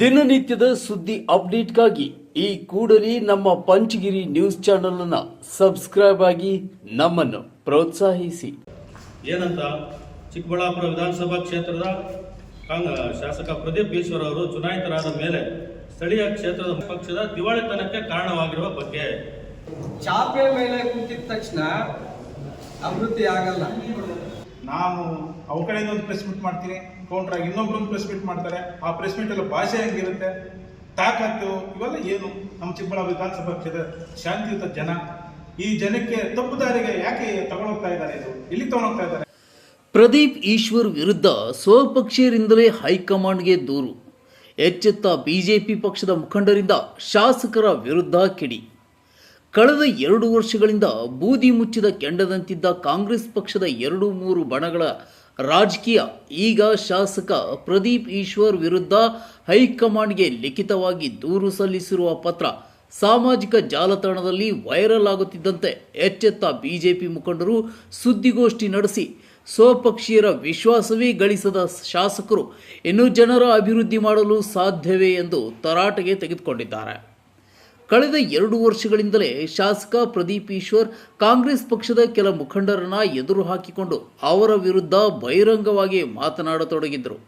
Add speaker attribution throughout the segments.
Speaker 1: ದಿನನಿತ್ಯದ ಸುದ್ದಿ ಅಪ್ಡೇಟ್ಗಾಗಿ ಈ ಕೂಡಲೇ ನಮ್ಮ ಪಂಚಗಿರಿ ನ್ಯೂಸ್ ಚಾನೆಲ್ ಅನ್ನ ಸಬ್ಸ್ಕ್ರೈಬ್ ಆಗಿ ನಮ್ಮನ್ನು ಪ್ರೋತ್ಸಾಹಿಸಿ.
Speaker 2: ಏನಂತ? ಚಿಕ್ಕಬಳ್ಳಾಪುರ ವಿಧಾನಸಭಾ ಕ್ಷೇತ್ರದ ಶಾಸಕ ಪ್ರದೀಪ್ ಈಶ್ವರ್ ಅವರು ಚುನಾಯಿತರಾದ ಮೇಲೆ ಸ್ಥಳೀಯ ಕ್ಷೇತ್ರದ ಪಕ್ಷದ ದಿವಾಳಿತನಕ್ಕೆ ಕಾರಣವಾಗಿರುವ ಬಗ್ಗೆ.
Speaker 3: ಚಾಪೆ ಮೇಲೆ ಕುಂತಿದ ತಕ್ಷಣ ಅಭಿವೃದ್ಧಿ ಆಗಲ್ಲ.
Speaker 4: ನಾನು ಅವ್ರ ಕಡೆಯಿಂದ ಒಂದು ಪ್ರೆಸ್ ಮೀಟ್ ಮಾಡ್ತೀನಿ. ಕೌಂಟ್ರಾಗಿ ಇನ್ನೊಬ್ರು ಒಂದು ಪ್ರೆಸ್ ಮೀಟ್ ಮಾಡ್ತಾರೆ. ಆ ಪ್ರೆಸ್ ಮೀಟ್ ಅಲ್ಲಿ ಭಾಷೆ ಹೆಂಗಿರುತ್ತೆ? ತಾಕತ್ತು, ಇವೆಲ್ಲ ಏನು? ನಮ್ಮ ಚಿಕ್ಕಬಳ್ಳಾಪುರ ವಿಧಾನಸಭಾ ಕ್ಷೇತ್ರ ಶಾಂತಿಯುತ ಜನ. ಈ ಜನಕ್ಕೆ ತಪ್ಪು ದಾರಿಗೆ ಯಾಕೆ ತಗೊಂಡೋಗ್ತಾ ಇದ್ದಾರೆ ಇದು? ಎಲ್ಲಿ ತಗೊಂಡೋಗ್ತಾ ಇದ್ದಾರೆ?
Speaker 1: ಪ್ರದೀಪ್ ಈಶ್ವರ್ ವಿರುದ್ಧ ಸ್ವಪಕ್ಷೀಯರಿಂದಲೇ ಹೈಕಮಾಂಡ್ಗೆ ದೂರು. ಎಚ್ಚೆತ್ತ ಬಿಜೆಪಿ ಪಕ್ಷದ ಮುಖಂಡರಿಂದ ಶಾಸಕರ ವಿರುದ್ಧ ಕಿಡಿ. ಕಳೆದ ಎರಡು ವರ್ಷಗಳಿಂದ ಬೂದಿ ಮುಚ್ಚಿದ ಕೆಂಡದಂತಿದ್ದ ಕಾಂಗ್ರೆಸ್ ಪಕ್ಷದ ಎರಡು ಮೂರು ಬಣಗಳ ರಾಜಕೀಯ, ಈಗ ಶಾಸಕ ಪ್ರದೀಪ್ ಈಶ್ವರ್ ವಿರುದ್ಧ ಹೈಕಮಾಂಡ್ಗೆ ಲಿಖಿತವಾಗಿ ದೂರು ಸಲ್ಲಿಸಿರುವ ಪತ್ರ ಸಾಮಾಜಿಕ ಜಾಲತಾಣದಲ್ಲಿ ವೈರಲ್ ಆಗುತ್ತಿದ್ದಂತೆ ಎಚ್ಚೆತ್ತ ಬಿಜೆಪಿ ಮುಖಂಡರು ಸುದ್ದಿಗೋಷ್ಠಿ ನಡೆಸಿ ಸ್ವಪಕ್ಷೀಯರ ವಿಶ್ವಾಸವೇ ಗಳಿಸದ ಶಾಸಕರು ಇನ್ನು ಜನರ ಅಭಿವೃದ್ಧಿ ಮಾಡಲು ಸಾಧ್ಯವೇ ಎಂದು ತರಾಟೆಗೆ ತೆಗೆದುಕೊಂಡಿದ್ದಾರೆ. ಕಳೆದ ಎರಡು ವರ್ಷಗಳಿಂದಲೇ ಶಾಸಕ ಪ್ರದೀಪ್ ಈಶ್ವರ್ ಕಾಂಗ್ರೆಸ್ ಪಕ್ಷದ ಕೆಲ ಮುಖಂಡರನ್ನ ಎದುರು ಹಾಕಿಕೊಂಡು ಅವರ ವಿರುದ್ಧ ಬಹಿರಂಗವಾಗಿ ಮಾತನಾಡತೊಡಗಿದ್ದರು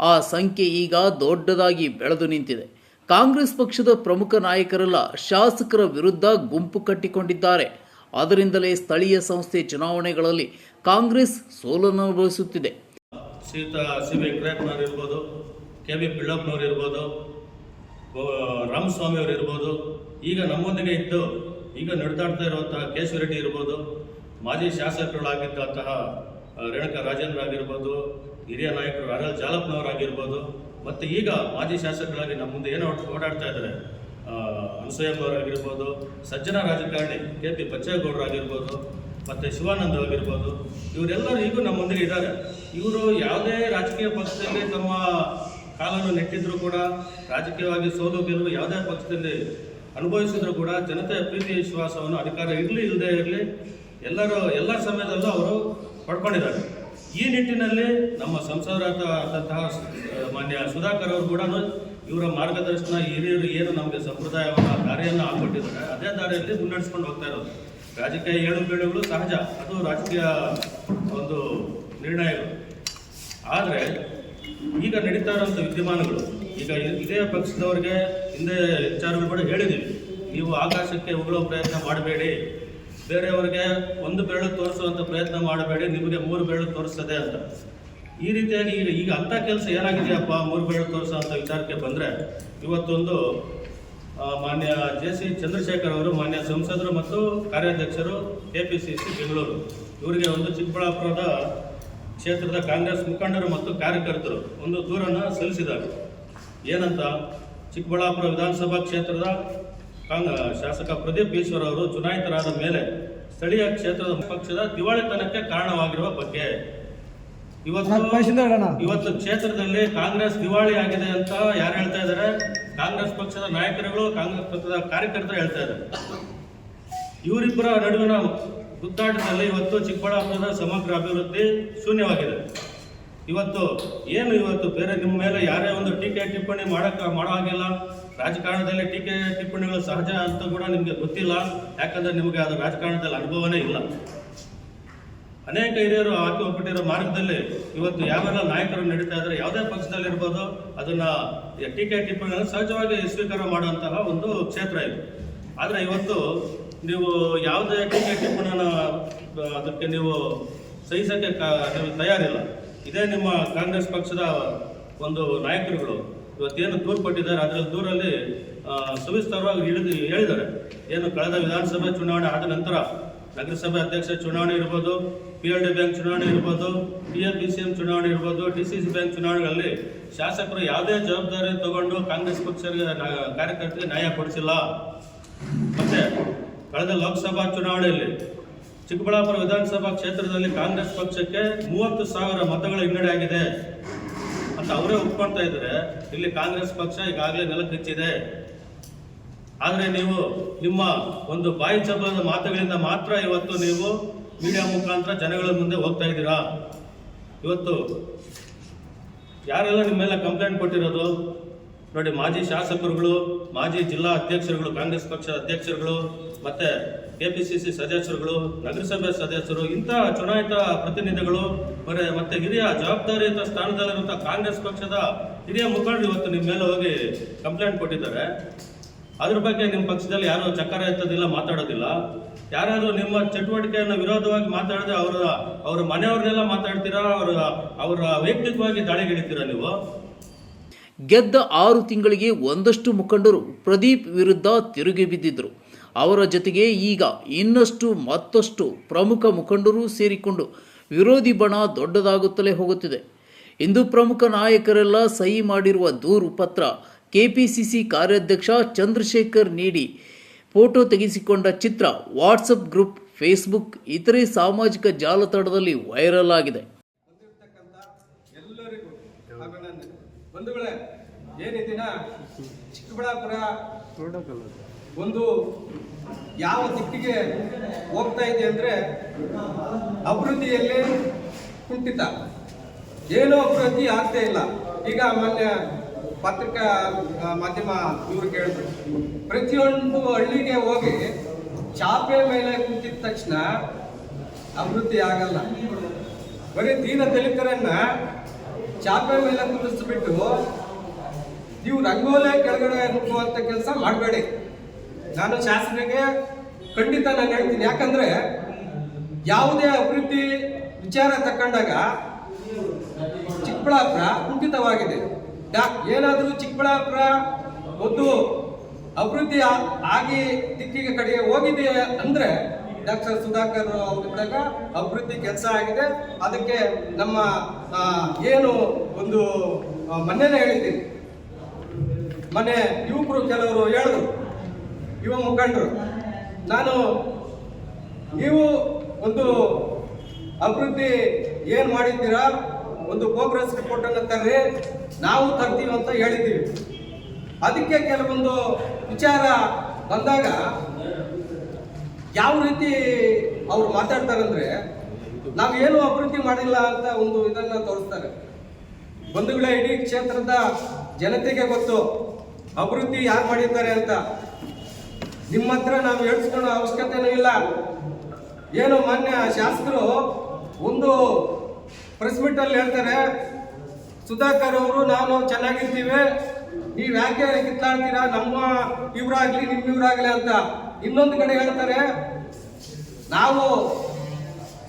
Speaker 1: ಆ ಸಂಖ್ಯೆ ಈಗ ದೊಡ್ಡದಾಗಿ ಬೆಳೆದು ನಿಂತಿದೆ. ಕಾಂಗ್ರೆಸ್ ಪಕ್ಷದ ಪ್ರಮುಖ ನಾಯಕರೆಲ್ಲ ಶಾಸಕರ ವಿರುದ್ಧ ಗುಂಪು ಕಟ್ಟಿಕೊಂಡಿದ್ದಾರೆ. ಅದರಿಂದಲೇ ಸ್ಥಳೀಯ ಸಂಸ್ಥೆ ಚುನಾವಣೆಗಳಲ್ಲಿ ಕಾಂಗ್ರೆಸ್ ಸೋಲನ್ನು ಅನುಭವಿಸುತ್ತಿದೆ
Speaker 2: ಶ್ರೀಯುತ ಸಿ ವೆಂಕಟೇಶ್ವರವ್ರು ಇರ್ಬೋದು ಕೆ ಪಿಳ್ಳಪ್ಪನವ್ರು ಇರ್ಬೋದು ರಾಮಸ್ವಾಮಿ ಅವರು ಇರ್ಬೋದು. ಈಗ ನಮ್ಮೊಂದಿಗೆ ಇದ್ದು, ಈಗ ನಡೆದಾಡ್ತಾ ಇರುವಂತಹ ಕೇಶವ ರೆಡ್ಡಿ ಇರ್ಬೋದು, ಮಾಜಿ ಶಾಸಕರುಗಳಾಗಿದ್ದಂತಹ ರೇಣುಕಾ ರಾಜೇಂದ್ರ ಆಗಿರ್ಬೋದು, ಹಿರಿಯ ನಾಯಕರು ಅರಲ್ ಜಾಲಪ್ಪನವರಾಗಿರ್ಬೋದು ಮತ್ತು ಈಗ ಮಾಜಿ ಶಾಸಕರಾಗಿ ನಮ್ಮ ಮುಂದೆ ಏನು ಓಡಾಡ್ತಾ ಇದ್ದಾರೆ. ಅನಸೂಯಮ್ಮವರಾಗಿರ್ಬೋದು ಸಜ್ಜನ ರಾಜಕಾರಣಿ ಕೆ ಪಿ ಬಚ್ಚೇಗೌಡರಾಗಿರ್ಬೋದು ಮತ್ತು ಶಿವಾನಂದ ಆಗಿರ್ಬೋದು, ಇವರೆಲ್ಲರೂ ಈಗೂ ನಮ್ಮೊಂದಿಗೆ ಇದ್ದಾರೆ. ಇವರು ಯಾವುದೇ ರಾಜಕೀಯ ಪಕ್ಷದಲ್ಲಿ ತಮ್ಮ ಕಾಲನ್ನು ನೆಟ್ಟಿದ್ರು ಕೂಡ ರಾಜಕೀಯವಾಗಿ ಸೋಲು ಗೆಲುವು ಯಾವುದೇ ಪಕ್ಷದಲ್ಲಿ ಅನುಭವಿಸಿದ್ರು ಕೂಡ ಜನತೆಯ ಪ್ರೀತಿ ವಿಶ್ವಾಸವನ್ನು ಅಧಿಕಾರ ಇರಲಿ ಇಲ್ಲದೆ ಇರಲಿ ಎಲ್ಲರೂ ಎಲ್ಲ ಸಮಯದಲ್ಲೂ ಅವರು ಪಡ್ಕೊಂಡಿದ್ದಾರೆ. ಈ ನಿಟ್ಟಿನಲ್ಲಿ ನಮ್ಮ ಸಂಸದರಾದಂತಹ ಮಾನ್ಯ ಸುಧಾಕರ್ ಅವರು ಕೂಡ ಇವರ ಮಾರ್ಗದರ್ಶನ, ಹಿರಿಯರು ಏನು ನಮಗೆ ಸಂಪ್ರದಾಯವನ್ನು, ದಾರಿಯನ್ನು ಹಾಕ್ಕೊಟ್ಟಿದ್ದಾರೆ, ಅದೇ ದಾರಿಯಲ್ಲಿ ಮುನ್ನಡೆಸ್ಕೊಂಡು ಹೋಗ್ತಾ ಇರೋದು. ರಾಜಕೀಯ ಏಳು ಬೇಳುಗಳು ಸಹಜ, ಅದು ರಾಜಕೀಯ ಒಂದು ನಿರ್ಣಯಗಳು. ಆದರೆ ಈಗ ನಡೀತಾ ಇರೋಂಥ ವಿದ್ಯಮಾನಗಳು. ಈಗ ಇದೇ ಪಕ್ಷದವ್ರಿಗೆ ಹಿಂದೆ ವಿಚಾರಗಳು ಕೂಡ ಹೇಳಿದ್ದೀವಿ ನೀವು ಆಕಾಶಕ್ಕೆ ಉಗುಳೋ ಪ್ರಯತ್ನ ಮಾಡಬೇಡಿ. ಬೇರೆಯವರಿಗೆ ಒಂದು ಬೆರಳು ತೋರಿಸುವಂಥ ಪ್ರಯತ್ನ ಮಾಡಬೇಡಿ. ನಿಮಗೆ ಮೂರು ಬೆರಳು ತೋರಿಸ್ತದೆ ಅಂತ. ಈ ರೀತಿಯಾಗಿ ಈಗ ಈಗ ಅಂಥ ಕೆಲಸ ಏನಾಗಿದೆಯಪ್ಪ? ಮೂರು ಬೆರಳು ತೋರಿಸುವಂಥ ವಿಚಾರಕ್ಕೆ ಬಂದರೆ, ಇವತ್ತೊಂದು ಮಾನ್ಯ ಜೆ ಸಿ ಚಂದ್ರಶೇಖರ್ ಅವರು, ಮಾನ್ಯ ಸಂಸದರು ಮತ್ತು ಕಾರ್ಯಾಧ್ಯಕ್ಷರು, K P C C, Bengaluru. ಇವರಿಗೆ ಒಂದು ಚಿಕ್ಕಬಳ್ಳಾಪುರದ ಕ್ಷೇತ್ರದ ಕಾಂಗ್ರೆಸ್ ಮುಖಂಡರು ಮತ್ತು ಕಾರ್ಯಕರ್ತರು ಒಂದು ದೂರನ್ನು ಸಲ್ಲಿಸಿದ್ದಾರೆ. ಏನಂತ? ಚಿಕ್ಕಬಳ್ಳಾಪುರ ವಿಧಾನಸಭಾ ಕ್ಷೇತ್ರದ ಕಾಂಗ್ ಶಾಸಕ ಪ್ರದೀಪ್ ಈಶ್ವರ್ ಅವರು ಚುನಾಯಿತರಾದ ಮೇಲೆ ಸ್ಥಳೀಯ ಕ್ಷೇತ್ರದ ಪಕ್ಷದ ದಿವಾಳಿತನಕ್ಕೆ ಕಾರಣವಾಗಿರುವ ಬಗ್ಗೆ. ಇವತ್ತು ಇವತ್ತು ಕ್ಷೇತ್ರದಲ್ಲಿ ಕಾಂಗ್ರೆಸ್ ದಿವಾಳಿ ಆಗಿದೆ ಅಂತ ಯಾರು ಹೇಳ್ತಾ ಇದ್ದಾರೆ ಕಾಂಗ್ರೆಸ್ ಪಕ್ಷದ ನಾಯಕರುಗಳು ಕಾಂಗ್ರೆಸ್ ಪಕ್ಷದ ಕಾರ್ಯಕರ್ತರು ಹೇಳ್ತಾ ಇದ್ದಾರೆ ಇವರಿಬ್ಬರ ನಡುವಿನ ಗುದ್ದಾಟದಲ್ಲಿ ಇವತ್ತು ಚಿಕ್ಕಬಳ್ಳಾಪುರದ ಸಮಗ್ರ ಅಭಿವೃದ್ಧಿ ಶೂನ್ಯವಾಗಿದೆ. ಇವತ್ತು ಏನು ಇವತ್ತು ಬೇರೆ ನಿಮ್ಮ ಮೇಲೆ ಯಾರೇ ಒಂದು ಟೀಕೆ ಟಿಪ್ಪಣಿ ಮಾಡೋಕ್ಕೆ ಮಾಡೋ ಹಾಗಿಲ್ಲ. ರಾಜಕಾರಣದಲ್ಲಿ ಟೀಕೆ ಟಿಪ್ಪಣಿಗಳು ಸಹಜ ಅಂತ ಕೂಡ ನಿಮಗೆ ಗೊತ್ತಿಲ್ಲ. ಯಾಕಂದರೆ ನಿಮಗೆ ಅದು ರಾಜಕಾರಣದಲ್ಲಿ ಅನುಭವನೇ ಇಲ್ಲ. ಅನೇಕ ಹಿರಿಯರು ಹಾಕಿ ಹೋಗ್ಬಿಟ್ಟಿರೋ ಮಾರ್ಗದಲ್ಲಿ ಇವತ್ತು ಯಾವೆಲ್ಲ ನಾಯಕರು ನಡೀತಾ ಇದ್ದಾರೆ, ಯಾವುದೇ ಪಕ್ಷದಲ್ಲಿ ಇರ್ಬೋದು ಅದನ್ನ ಟೀಕೆ ಟಿಪ್ಪಣಿಗಳನ್ನು ಸಹಜವಾಗಿ ಸ್ವೀಕಾರ ಮಾಡುವಂತಹ ಒಂದು ಕ್ಷೇತ್ರ ಇದು. ಆದರೆ ಇವತ್ತು ನೀವು ಯಾವುದೇ ಟೀಕೆ ಟಿಪ್ಪಣಿಯನ್ನು ಅದಕ್ಕೆ ನೀವು ಸಹಿಸೋಕ್ಕೆ ನೀವು ತಯಾರಿಲ್ಲ. ಇದೇ ನಿಮ್ಮ ಕಾಂಗ್ರೆಸ್ ಪಕ್ಷದ ಒಂದು ನಾಯಕರುಗಳು. ಇವತ್ತೇನು ದೂರು ಕೊಟ್ಟಿದ್ದಾರೆ ಅದರ ದೂರಲ್ಲಿ ಸವಿಸ್ತಾರವಾಗಿ ಇಳಿದು ಹೇಳಿದ್ದಾರೆ. ಏನು ಕಳೆದ ವಿಧಾನಸಭೆ ಚುನಾವಣೆ ಆದ ನಂತರ ನಗರಸಭೆ ಅಧ್ಯಕ್ಷ ಚುನಾವಣೆ ಇರ್ಬೋದು ಪಿ ಎಲ್ ಡಿ ಬ್ಯಾಂಕ್ ಚುನಾವಣೆ ಇರ್ಬೋದು P L B C M ಚುನಾವಣೆ ಇರ್ಬೋದು ಡಿ ಸಿ ಸಿ ಬ್ಯಾಂಕ್ ಚುನಾವಣೆಗಳಲ್ಲಿ ಶಾಸಕರು ಯಾವುದೇ ಜವಾಬ್ದಾರಿ ತಗೊಂಡು ಕಾಂಗ್ರೆಸ್ ಪಕ್ಷರಿಗೆ ಕಾರ್ಯಕರ್ತರಿಗೆ ನ್ಯಾಯ ಕೊಡಿಸಿಲ್ಲ. ಮತ್ತೆ ಕಳೆದ ಲೋಕಸಭಾ ಚುನಾವಣೆಯಲ್ಲಿ ಚಿಕ್ಕಬಳ್ಳಾಪುರ ವಿಧಾನಸಭಾ ಕ್ಷೇತ್ರದಲ್ಲಿ ಕಾಂಗ್ರೆಸ್ ಪಕ್ಷಕ್ಕೆ ಮೂವತ್ತು ಸಾವಿರ ಮತಗಳ ಹಿನ್ನಡೆ ಆಗಿದೆ ಅಂತ ಅವರೇ ಒಪ್ಕೊಳ್ತಾ ಇದ್ದಾರೆ. ಇಲ್ಲಿ ಕಾಂಗ್ರೆಸ್ ಪಕ್ಷ ಈಗಾಗಲೇ ನೆಲಕಚ್ಚಿದೆ ಆದರೆ ನೀವು ನಿಮ್ಮ ಒಂದು ಬಾಯಿ ಚಬ್ಬದ ಮಾತುಗಳಿಂದ ಮಾತ್ರ ಇವತ್ತು ನೀವು ಮೀಡಿಯಾ ಮುಖಾಂತರ ಜನಗಳ ಮುಂದೆ ಹೋಗ್ತಾ ಇದ್ದೀರಾ? ಇವತ್ತು ಯಾರೆಲ್ಲ ನಿಮ್ಮ ಮೇಲೆ ಕಂಪ್ಲೇಂಟ್ ಕೊಟ್ಟಿರೋದು? ನೋಡಿ, ಮಾಜಿ ಶಾಸಕರುಗಳು, ಮಾಜಿ ಜಿಲ್ಲಾ ಅಧ್ಯಕ್ಷರುಗಳು, ಕಾಂಗ್ರೆಸ್ ಪಕ್ಷದ ಅಧ್ಯಕ್ಷರುಗಳು, ಮತ್ತೆ ಸಿ ಸದಸ್ಯರುಗಳು, ನಗರಸಭೆ ಸದಸ್ಯರು, ಇಂಥ ಚುನಾಯಿತ ಪ್ರತಿನಿಧಿಗಳು, ಬರೆ ಮತ್ತೆ ಹಿರಿಯ ಜವಾಬ್ದಾರಿಯುತ ಸ್ಥಾನದಲ್ಲಿರುವಂಥ ಕಾಂಗ್ರೆಸ್ ಪಕ್ಷದ ಹಿರಿಯ ಮುಖಂಡರು ಇವತ್ತು ನಿಮ್ಮ ಮೇಲೆ ಹೋಗಿ ಕಂಪ್ಲೇಂಟ್ ಕೊಟ್ಟಿದ್ದಾರೆ. ಅದ್ರ ಬಗ್ಗೆ ನಿಮ್ಮ ಪಕ್ಷದಲ್ಲಿ ಯಾರು ಚಕ್ಕರ ಎತ್ತೋದಿಲ್ಲ, ಮಾತಾಡೋದಿಲ್ಲ. ಯಾರಾದರೂ ನಿಮ್ಮ ಚಟುವಟಿಕೆಯನ್ನು ವಿರೋಧವಾಗಿ ಮಾತಾಡಿದ್ರೆ ಅವರ ಅವರ ಮನೆಯವ್ರನ್ನೆಲ್ಲ ಮಾತಾಡ್ತೀರಾ? ಅವರ ಅವರ ವೈಯಕ್ತಿಕವಾಗಿ ದಾಳಿಗಿಳಿತೀರಾ ನೀವು?
Speaker 1: ಗೆದ್ದ ಆರು ತಿಂಗಳಿಗೆ ಒಂದಷ್ಟು ಮುಖಂಡರು ಪ್ರದೀಪ್ ವಿರುದ್ಧ ತಿರುಗಿ ಬಿದ್ದಿದ್ದರು ಅವರ ಜೊತೆಗೆ ಈಗ ಇನ್ನಷ್ಟು ಮತ್ತಷ್ಟು ಪ್ರಮುಖ ಮುಖಂಡರು ಸೇರಿಕೊಂಡು ವಿರೋಧಿ ಬಣ ದೊಡ್ಡದಾಗುತ್ತಲೇ ಹೋಗುತ್ತಿದೆ. ಇಂದು ಪ್ರಮುಖ ನಾಯಕರೆಲ್ಲ ಸಹಿ ಮಾಡಿರುವ ದೂರು ಪತ್ರ ಕೆಪಿಸಿಸಿ ಕಾರ್ಯಾಧ್ಯಕ್ಷ ಚಂದ್ರಶೇಖರ್ ನೀಡಿ. ಫೋಟೋ ತೆಗೆಸಿಕೊಂಡ ಚಿತ್ರ ವಾಟ್ಸಪ್ ಗ್ರೂಪ್, ಫೇಸ್ಬುಕ್, ಇತರೆ ಸಾಮಾಜಿಕ ಜಾಲತಾಣದಲ್ಲಿ ವೈರಲ್ ಆಗಿದೆ.
Speaker 3: ಬಂದಿರ್ತಕ್ಕಂಥ ಎಲ್ಲರಿಗೂ ಅಭಿನಂದನೆ ದಿನ ಚಿಕ್ಕಬಳ್ಳಾಪುರ ಒಂದು ಯಾವ ದಿಕ್ಕಿಗೆ ಹೋಗ್ತಾ ಇದೆ ಅಂದ್ರೆ ಅಭಿವೃದ್ಧಿಯಲ್ಲಿ ಕುಂಠಿತ. ಏನೋ ಅಭಿವೃದ್ಧಿ ಆಗ್ತಾ ಇಲ್ಲ. ಈಗ ಮೊನ್ನೆ ಪತ್ರಿಕಾ ಮಾಧ್ಯಮ ಇವ್ರು ಕೇಳಿದ್ರು. ಪ್ರತಿಯೊಂದು ಹಳ್ಳಿಗೆ ಹೋಗಿ ಚಾಪೆ ಮೇಲೆ ಕುಂತಿದ ತಕ್ಷಣ ಅಭಿವೃದ್ಧಿ ಆಗಲ್ಲ. ಬರೀ ದೀನ ದಲಿತರನ್ನ ಚಾಪೆ ಮೇಲೆ ಕುದಿಸ್ಬಿಟ್ಟು ನೀವು ರಂಗೋಲೆ ಕೆಳಗಡೆ ನುಗ್ಗುವಂತ ಕೆಲಸ ಮಾಡಬೇಡಿ. ನಾನು ಶಾಸಕರಿಗೆ ಖಂಡಿತ ನಾನು ಹೇಳ್ತೀನಿ. ಯಾಕಂದ್ರೆ ಯಾವುದೇ ಅಭಿವೃದ್ಧಿ ವಿಚಾರ ತಕೊಂಡಾಗ ಚಿಕ್ಕಬಳ್ಳಾಪುರ ಕುಂಠಿತವಾಗಿದೆ. ಏನಾದರೂ ಚಿಕ್ಕಬಳ್ಳಾಪುರ ಒಂದು ಅಭಿವೃದ್ಧಿ ಆಗಿ ದಿಕ್ಕಿಗೆ ಕಡೆಗೆ ಹೋಗಿದೆ ಅಂದ್ರೆ ಡಾಕ್ಟರ್ ಸುಧಾಕರ್ ಅವರಿದ್ದಾಗ ಅಭಿವೃದ್ಧಿ ಕೆಲಸ ಆಗಿದೆ. ಅದಕ್ಕೆ ನಮ್ಮ ಏನು ಒಂದು ಮೊನ್ನೆನೇ ಹೇಳಿದ್ದೀನಿ. ಮೊನ್ನೆ ಯುವಕರು ಕೆಲವರು ಹೇಳಿದ್ರು, ಯುವ ಮುಖಂಡರು, ನಾನು ನೀವು ಒಂದು ಅಭಿವೃದ್ಧಿ ಏನು ಮಾಡಿದ್ದೀರಾ, ಒಂದು ಪ್ರೋಗ್ರೆಸ್ ರಿಪೋರ್ಟನ್ನು ತರ್ರಿ, ನಾವು ತರ್ತೀವಿ ಅಂತ ಹೇಳಿದ್ದೀವಿ. ಅದಕ್ಕೆ ಕೆಲವೊಂದು ವಿಚಾರ ಬಂದಾಗ ಯಾವ ರೀತಿ ಅವ್ರು ಮಾತಾಡ್ತಾರಂದ್ರೆ ನಾವೇನು ಅಭಿವೃದ್ಧಿ ಮಾಡಿಲ್ಲ ಅಂತ ಒಂದು ಇದನ್ನು ತೋರಿಸ್ತಾರೆ. ಬಂಧುಗಳೇ ಇಡೀ ಕ್ಷೇತ್ರದ ಜನತೆಗೆ ಗೊತ್ತು. ಅಭಿವೃದ್ಧಿ ಯಾರು ಮಾಡಿದ್ದಾರೆ ಅಂತ? ನಿಮ್ಮ ಹತ್ರ ನಾವು ಹೇಳ್ಸ್ಕೊಳ್ಳೋ ಅವಶ್ಯಕತೆನೂ ಇಲ್ಲ. ಏನು ಮಾನ್ಯ ಶಾಸಕರು ಒಂದು ಪ್ರೆಸ್ ಮೀಟ್ ಅಲ್ಲಿ ಹೇಳ್ತಾರೆ, ಸುಧಾಕರ್ ಅವರು ನಾನು ಚೆನ್ನಾಗಿರ್ತೀವಿ, ನೀವ್ ಯಾಕೆ ಕಿತ್ತಾಡ್ತೀರಾ? ನಮ್ಮ ಇವರಾಗ್ಲಿ, ನಿಮ್ ಇವರಾಗ್ಲಿ ಅಂತ ಇನ್ನೊಂದು ಕಡೆ ಹೇಳ್ತಾರೆ. ನಾವು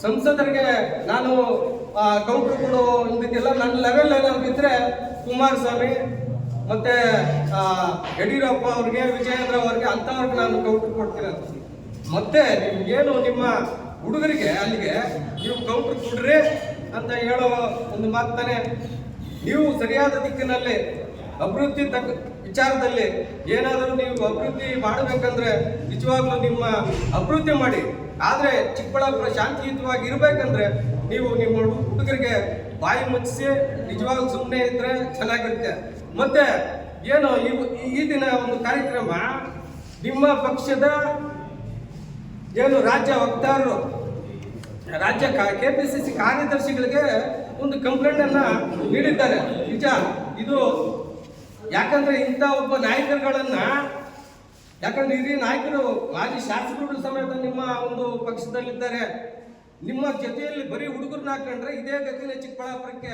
Speaker 3: ಸಂಸದರಿಗೆ ನಾನು ಕೌಂಟರ್ ಕೊಡೋ ಇದಕ್ಕೆಲ್ಲ ನನ್ನ ಲೆವೆಲ್ ಏನಾದ್ರು ಇದ್ರೆ ಕುಮಾರಸ್ವಾಮಿ ಮತ್ತೆ ಯಡಿಯೂರಪ್ಪ ಅವ್ರಿಗೆ, ವಿಜಯೇಂದ್ರ ಅವ್ರಿಗೆ ಅಂತವ್ರಿಗೆ ನಾನು ಕೌಂಟರ್ ಕೊಡ್ತೀನಿ ಅಂತ. ಮತ್ತೆ ನಿಮ್ಗೇನು ನಿಮ್ಮ ಹುಡುಗರಿಗೆ, ಅಲ್ಲಿಗೆ ನೀವು ಕೌಂಟರ್ ಕೊಡ್ರಿ ಅಂತ ಹೇಳೋ ಒಂದು ಮಾತಾನೆ ನೀವು ಸರಿಯಾದ ದಿಕ್ಕಿನಲ್ಲಿ, ಅಭಿವೃದ್ಧಿ ತಕ್ಕ ವಿಚಾರದಲ್ಲಿ ಏನಾದರೂ ನೀವು ಅಭಿವೃದ್ಧಿ ಮಾಡಬೇಕಂದ್ರೆ ನಿಜವಾಗ್ಲೂ ನಿಮ್ಮ ಅಭಿವೃದ್ಧಿ ಮಾಡಿ. ಆದರೆ ಚಿಕ್ಕಬಳ್ಳಾಪುರ ಶಾಂತಿಯುತವಾಗಿ ಇರಬೇಕಂದ್ರೆ ನೀವು ನಿಮ್ಮ ಹುಡುಗರಿಗೆ ಬಾಯಿ ಮುಚ್ಚಿಸಿ, ನಿಜವಾಗ್ಲೂ ಸುಮ್ಮನೆ ಇದ್ರೆ ಚೆನ್ನಾಗಿರುತ್ತೆ. ಮತ್ತೆ ಏನು ಈ ದಿನ ಒಂದು ಕಾರ್ಯಕ್ರಮ, ನಿಮ್ಮ ಪಕ್ಷದ ಏನು ರಾಜ್ಯ ವಕ್ತಾರರು, ರಾಜ್ಯ ಕೆ ಪಿ ಸಿ ಸಿ ಕಾರ್ಯದರ್ಶಿಗಳಿಗೆ ಒಂದು ಕಂಪ್ಲೇಂಟ್ ಅನ್ನ ನೀಡಿದ್ದಾರೆ. ನಿಜ, ಇದು ಯಾಕಂದ್ರೆ ಇಂಥ ಒಬ್ಬ ನಾಯಕರುಗಳನ್ನ, ಯಾಕಂದ್ರೆ ಹಿರಿಯ ನಾಯಕರು, ಮಾಜಿ ಶಾಸಕರು ಸಮೇತ ನಿಮ್ಮ ಒಂದು ಪಕ್ಷದಲ್ಲಿದ್ದಾರೆ. ನಿಮ್ಮ ಜೊತೆಯಲ್ಲಿ ಬರೀ ಹುಡುಗರನ್ನ ಹಾಕೊಂಡ್ರೆ ಇದೇ ಗತಿನ ಚಿಕ್ಕಬಳ್ಳಾಪುರಕ್ಕೆ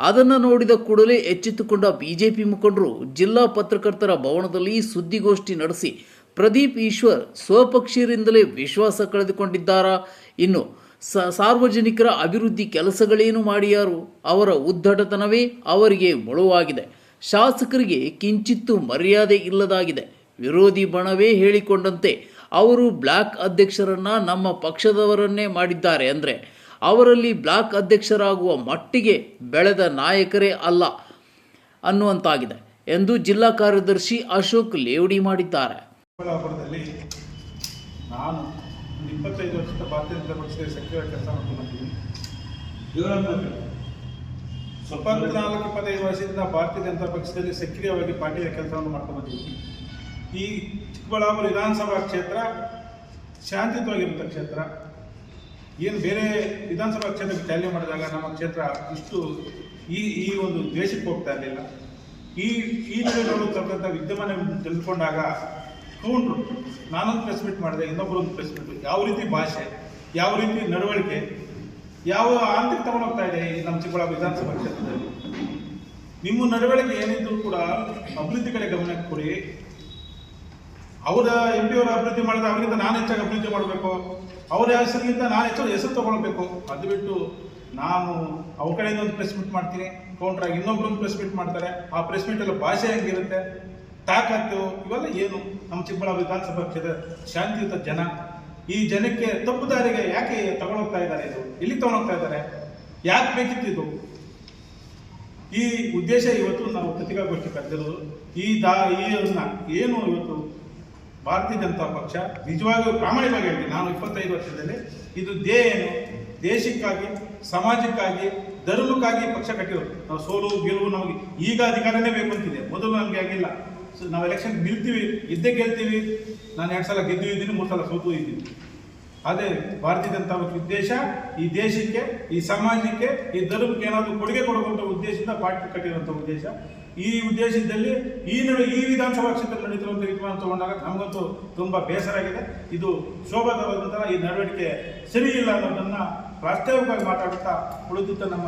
Speaker 1: ಅದನ್ನು ನೋಡಿದ ಕೂಡಲೇ ಎಚ್ಚೆತ್ತುಕೊಂಡ ಬಿಜೆಪಿ ಮುಖಂಡರು ಜಿಲ್ಲಾ ಪತ್ರಕರ್ತರ ಭವನದಲ್ಲಿ ಸುದ್ದಿಗೋಷ್ಠಿ ನಡೆಸಿ, ಪ್ರದೀಪ್ ಈಶ್ವರ್ ಸ್ವಪಕ್ಷೀಯರಿಂದಲೇ ವಿಶ್ವಾಸ ಕಳೆದುಕೊಂಡಿದ್ದಾರಾ? ಇನ್ನು ಸಾರ್ವಜನಿಕರ ಅಭಿವೃದ್ಧಿ ಕೆಲಸಗಳೇನು ಮಾಡಿಯಾರು? ಅವರ ಉದ್ದಟತನವೇ ಅವರಿಗೆ ಮುಳುವಾಗಿದೆ. ಶಾಸಕರಿಗೆ ಕಿಂಚಿತ್ತು ಮರ್ಯಾದೆ ಇಲ್ಲದಾಗಿದೆ. ವಿರೋಧಿ ಬಣವೇ ಹೇಳಿಕೊಂಡಂತೆ, ಅವರು ಬ್ಲಾಕ್ ಅಧ್ಯಕ್ಷರನ್ನ ನಮ್ಮ ಪಕ್ಷದವರನ್ನೇ ಮಾಡಿದ್ದಾರೆ ಅಂದರೆ ಅವರಲ್ಲಿ ಬ್ಲಾಕ್ ಅಧ್ಯಕ್ಷರಾಗುವ ಮಟ್ಟಿಗೆ ಬೆಳೆದ ನಾಯಕರೇ ಅಲ್ಲ ಅನ್ನುವಂತಾಗಿದೆ ಎಂದು ಜಿಲ್ಲಾ ಕಾರ್ಯದರ್ಶಿ ಅಶೋಕ್ ಲೇವಡಿ ಮಾಡಿದ್ದಾರೆ.
Speaker 4: ನಾನು ಇಪ್ಪತ್ತೈದು ವರ್ಷದ ಭಾರತೀಯ ಜನತಾ ಪಕ್ಷದ ಸಕ್ರಿಯ ಕೆಲಸ ಮಾಡ್ಕೊಂಡು ಬಂದಿದ್ದೀನಿ. ನಾಲ್ಕು ಇಪ್ಪತ್ತೈದು ವರ್ಷದಿಂದ ಭಾರತೀಯ ಜನತಾ ಪಕ್ಷದಲ್ಲಿ ಸಕ್ರಿಯವಾಗಿ ಪಾರ್ಟಿಯ ಕೆಲಸವನ್ನು ಮಾಡ್ಕೊಂಡು ಬಂದಿದ್ದೀನಿ. ಈ ಚಿಕ್ಕಬಳ್ಳಾಪುರ ವಿಧಾನಸಭಾ ಕ್ಷೇತ್ರ ಶಾಂತಿಯುತವಾಗಿರುವಂಥ ಕ್ಷೇತ್ರ ಏನು ಬೇರೆ ವಿಧಾನಸಭಾ ಕ್ಷೇತ್ರಕ್ಕೆ ಚಾಲನೆ ಮಾಡಿದಾಗ ನಮ್ಮ ಕ್ಷೇತ್ರ ಇಷ್ಟು ಈ ಈ ಒಂದು ದ್ವೇಷಕ್ಕೆ ಹೋಗ್ತಾ ಇರಲಿಲ್ಲ. ಈ ಈ ನೋಡತಕ್ಕಂಥ ವಿದ್ಯಮಾನ ತಿಳ್ಕೊಂಡಾಗ ಕೌಂಟ್ರು ನಾನೊಂದು ಪ್ರೆಸ್ ಮೀಟ್ ಮಾಡಿದೆ ಇನ್ನೊಬ್ಬರೊಂದು ಪ್ರೆಸ್ ಮೀಟ್ ಯಾವ ರೀತಿ ಭಾಷೆ, ಯಾವ ರೀತಿ ನಡವಳಿಕೆ, ಯಾವ ಆಂತರಿಕ ತಗೊಂಡೋಗ್ತಾ ಇದೆ ಈ ನಮ್ಮ ಚಿಕ್ಕಬಳ್ಳಾಪುರ ವಿಧಾನಸಭಾ ಕ್ಷೇತ್ರದಲ್ಲಿ? ನಿಮ್ಮ ನಡವಳಿಕೆ ಏನಿದ್ರು ಕೂಡ ಅಭಿವೃದ್ಧಿ ಕಡೆ ಗಮನ ಕೊಡಿ. ಅವರ ಎಂ ಪಿ ಅವರ ಅಭಿವೃದ್ಧಿ ಮಾಡಿದ್ರೆ ಅವರಿಂದ ನಾನು ಹೆಚ್ಚಾಗಿ ಅಭಿವೃದ್ಧಿ ಮಾಡಬೇಕು. ಅವರ ಹೆಸರಿಗಿಂತ ನಾನು ಹೆಚ್ಚು ಹೆಸರು ತಗೊಳ್ಬೇಕು. ಅದು ಬಿಟ್ಟು ನಾನು ಅವ್ರ ಕಡೆಯಿಂದ ಒಂದು ಪ್ರೆಸ್ ಮೀಟ್ ಮಾಡ್ತೀನಿ. ಕೌಂಟ್ರಾಗಿ ಇನ್ನೊಬ್ರೊಂದು ಪ್ರೆಸ್ ಮೀಟ್ ಮಾಡ್ತಾರೆ. ಆ ಪ್ರೆಸ್ ಮೀಟಲ್ಲಿ ಭಾಷೆ ಹೆಂಗಿರುತ್ತೆ, ತಾಕತ್ತು ಇವೆಲ್ಲ ಏನು? ನಮ್ಮ ಚಿಕ್ಕಬಳ್ಳಾಪುರ ವಿಧಾನಸಭಾ ಕ್ಷೇತ್ರ ಶಾಂತಿಯುತ ಜನ. ಈ ಜನಕ್ಕೆ ತಪ್ಪು ದಾರಿಗೆ ಯಾಕೆ ತಗೊಂಡೋಗ್ತಾ ಇದ್ದಾರೆ ಇದು? ಎಲ್ಲಿ ತಗೊಂಡೋಗ್ತಾ ಇದ್ದಾರೆ? ಯಾಕೆ ಬೇಕಿತ್ತು ಇದು? ಈ ಉದ್ದೇಶ ಇವತ್ತು ನಾವು ಪತ್ರಿಕಾಗೋಷ್ಠಿ ಕರೆದಿರೋದು. ಈ ದಾ, ಈ ಏನು ಇವತ್ತು? ಭಾರತೀಯ ಜನತಾ ಪಕ್ಷ ನಿಜವಾಗಿಯೂ ಪ್ರಾಮಾಣಿಕವಾಗಿ ಹೇಳ್ತೀನಿ. ನಾನು ಇಪ್ಪತ್ತೈದು ವರ್ಷದಲ್ಲಿ ಇದು ದೇ ಏನು? ದೇಶಕ್ಕಾಗಿ, ಸಮಾಜಕ್ಕಾಗಿ, ಧರ್ಮಕ್ಕಾಗಿ ಪಕ್ಷ ಕಟ್ಟಿರೋದು. ನಾವು ಸೋಲು, ಗೆಲುವು ನಮಗೆ ಈಗ ಅಧಿಕಾರನೇ ಬೇಕು ಅಂತಿದೆ. ಮೊದಲು ನಮಗೆ ಆಗಿಲ್ಲ. ಸೊ ನಾವು ಎಲೆಕ್ಷನ್ ನಿಲ್ತೀವಿ. ಇದ್ದೇ ಗೆಲ್ತೀವಿ. ನಾನು ಎರಡು ಸಲ ಗೆದ್ದು ಇದ್ದೀನಿ, ಮೂರು ಸಲ ಸೋತು ಇದ್ದೀನಿ. ಅದೇ ಭಾರತೀಯ ಜನತಾ ಪಕ್ಷ ಉದ್ದೇಶ, ಈ ದೇಶಕ್ಕೆ, ಈ ಸಮಾಜಕ್ಕೆ, ಈ ಧರ್ಮಕ್ಕೆ ಏನಾದರೂ ಕೊಡುಗೆ ಕೊಡುವಂಥ ಉದ್ದೇಶದಿಂದ ಪಾರ್ಟಿ ಕಟ್ಟಿರುವಂಥ ಉದ್ದೇಶ. ಈ ಉದ್ದೇಶದಲ್ಲಿ ಈ ನಡುವೆ ಈ ವಿಧಾನಸಭಾ ಕ್ಷೇತ್ರದಲ್ಲಿ ನಡೀತಿರುವಂಥ ತೀರ್ಮಾನ ತಗೊಂಡಾಗ ನಮಗಂತೂ ತುಂಬ ಬೇಸರ ಆಗಿದೆ. ಇದು ಶೋಭಾದವಾದಂತಹ ಈ ನಡವಳಿಕೆ ಸರಿ ಇಲ್ಲ ಅನ್ನೋದನ್ನ ಪ್ರಾಸ್ತಾವಿಕವಾಗಿ ಮಾತಾಡುತ್ತಾ ಉಳಿದಿದ್ದ ನಮ್ಮ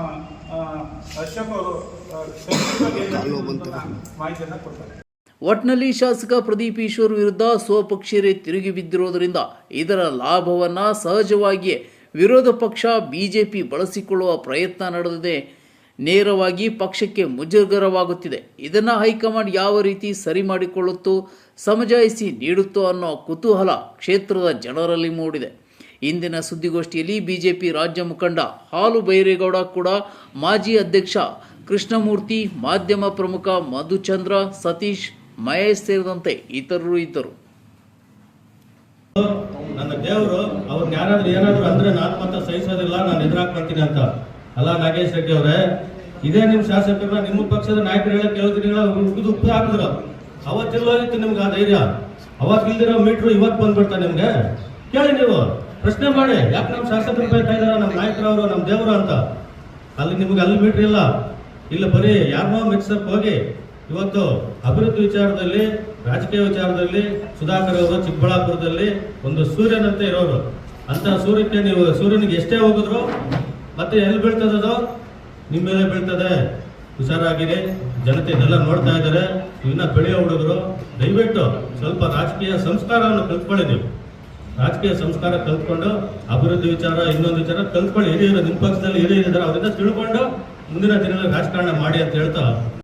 Speaker 4: ಅಶೋಕ್ ಅವರು ಮಾಹಿತಿಯನ್ನು ಕೊಡ್ತಾರೆ.
Speaker 1: ಒಟ್ನಲ್ಲಿ ಶಾಸಕ ಪ್ರದೀಪ್ ಈಶ್ವರ್ ವಿರುದ್ಧ ಸ್ವಪಕ್ಷೀಯರೇ ತಿರುಗಿ ಬಿದ್ದಿರುವುದರಿಂದ ಇದರ ಲಾಭವನ್ನ ಸಹಜವಾಗಿಯೇ ವಿರೋಧ ಪಕ್ಷ ಬಿಜೆಪಿ ಬಳಸಿಕೊಳ್ಳುವ ಪ್ರಯತ್ನ ನಡೆದಿದೆ ನೇರವಾಗಿ ಪಕ್ಷಕ್ಕೆ ಮುಜುಗರವಾಗುತ್ತಿದೆ. ಇದನ್ನು ಹೈಕಮಾಂಡ್ ಯಾವ ರೀತಿ ಸರಿ ಮಾಡಿಕೊಳ್ಳುತ್ತೋ, ಸಮಜಾಯಿಸಿ ನೀಡುತ್ತೋ ಅನ್ನೋ ಕುತೂಹಲ ಕ್ಷೇತ್ರದ ಜನರಲ್ಲಿ ಮೂಡಿದೆ. ಇಂದಿನ ಸುದ್ದಿಗೋಷ್ಠಿಯಲ್ಲಿ ಬಿಜೆಪಿ ರಾಜ್ಯ ಮುಖಂಡ ಹಾಲು ಬೈರೇಗೌಡ ಕೂಡ ಮಾಜಿ ಅಧ್ಯಕ್ಷ ಕೃಷ್ಣಮೂರ್ತಿ, ಮಾಧ್ಯಮ ಪ್ರಮುಖ ಮಧುಚಂದ್ರ, ಸತೀಶ್, ಮಹೇಶ್ ಸೇರಿದಂತೆ ಇತರರು ಇದ್ದರು.
Speaker 2: ನನ್ನ ದೇವರು ಅವ್ರನ್ನ ಯಾರಾದ್ರೂ ಏನಾದ್ರು ಅಂದ್ರೆ ನಾನು ಮಾತ್ರ ಸಹಿಸೋದಿಲ್ಲ, ನಾನು ಎದುರಾಗ್ಬರ್ತೀನಿ ಅಂತ. ಅಲ್ಲ ನಾಗೇಶ್ ರೆಡ್ಡಿ ಅವರೇ, ಇದೇ ನಿಮ್ ಶಾಸಕರ, ನಿಮ್ಮ ಪಕ್ಷದ ನಾಯಕರುಗಳ ಕೆಲವು ಕೇಳ್ತೀನಿ ಉಗಿದು ಉಪ್ಪು ಹಾಕಿದ್ರು. ಅವತ್ತಿಲ್ಲೋಗಿತ್ತು ನಿಮ್ಗೆ ಆ ಧೈರ್ಯ. ಅವತ್ತಿಲ್ದಿರೋ ಮೀಟ್ರು ಇವತ್ತು ಬಂದ್ಬಿಡ್ತಾ ನಿಮ್ಗೆ. ಕೇಳಿ ನೀವು, ಪ್ರಶ್ನೆ ಮಾಡಿ, ಯಾಕೆ ನಮ್ಮ ಶಾಸಕರು ಬೈತಾ ಇದಾರ ನಮ್ಮ ನಾಯಕರವರು ನಮ್ಮ ದೇವರು ಅಂತ. ಅಲ್ಲಿ ನಿಮ್ಗೆ ಅಲ್ಲಿ ಮೀಟ್ರ್ ಇಲ್ಲ. ಇಲ್ಲ ಬರೀ ಯಾರನ್ನೋ ಮಿಕ್ಸಪ್ ಹೋಗಿ, ಇವತ್ತು ಅಭಿವೃದ್ಧಿ ವಿಚಾರದಲ್ಲಿ, ರಾಜಕೀಯ ವಿಚಾರದಲ್ಲಿ, ಸುಧಾಕರ್ ಅವರು ಚಿಕ್ಕಬಳ್ಳಾಪುರದಲ್ಲಿ ಒಂದು ಸೂರ್ಯನಂತೆ ಇರೋರು. ಅಂತ ಸೂರ್ಯಕ್ಕೆ ನೀವು, ಸೂರ್ಯನಿಗೆ ಎಷ್ಟೇ ಹೋಗಿದ್ರು ಮತ್ತೆ ಎಲ್ಲಿ ಬೀಳ್ತದದು ನಿಮ್ಮ ಮೇಲೆ ಬೀಳ್ತದೆ. ಹುಷಾರಾಗಿರಿ. ಜನತೆ ಇದೆಲ್ಲ ನೋಡ್ತಾ ಇದ್ದಾರೆ. ಇನ್ನ ಬೆಳೆಯೋ ಹುಡುಗರು, ದಯವಿಟ್ಟು ಸ್ವಲ್ಪ ರಾಜಕೀಯ ಸಂಸ್ಕಾರವನ್ನು ಕಲ್ತ್ಕೊಳ್ಳಿ ನೀವು. ರಾಜಕೀಯ ಸಂಸ್ಕಾರ ಕಲ್ತ್ಕೊಂಡು, ಅಭಿವೃದ್ಧಿ ವಿಚಾರ, ಇನ್ನೊಂದು ವಿಚಾರ ಕಲ್ತ್ಕೊಳ್ಳಿ. ಹಿರಿಯರು, ನಿಮ್ಮ ಪಕ್ಷದಲ್ಲಿ ಹಿರಿಯರಿದ್ದಾರೆ, ಅವರಿಂದ ತಿಳ್ಕೊಂಡು ಮುಂದಿನ ದಿನಗಳಲ್ಲಿ ರಾಜಕಾರಣ ಮಾಡಿ ಅಂತ ಹೇಳ್ತಾ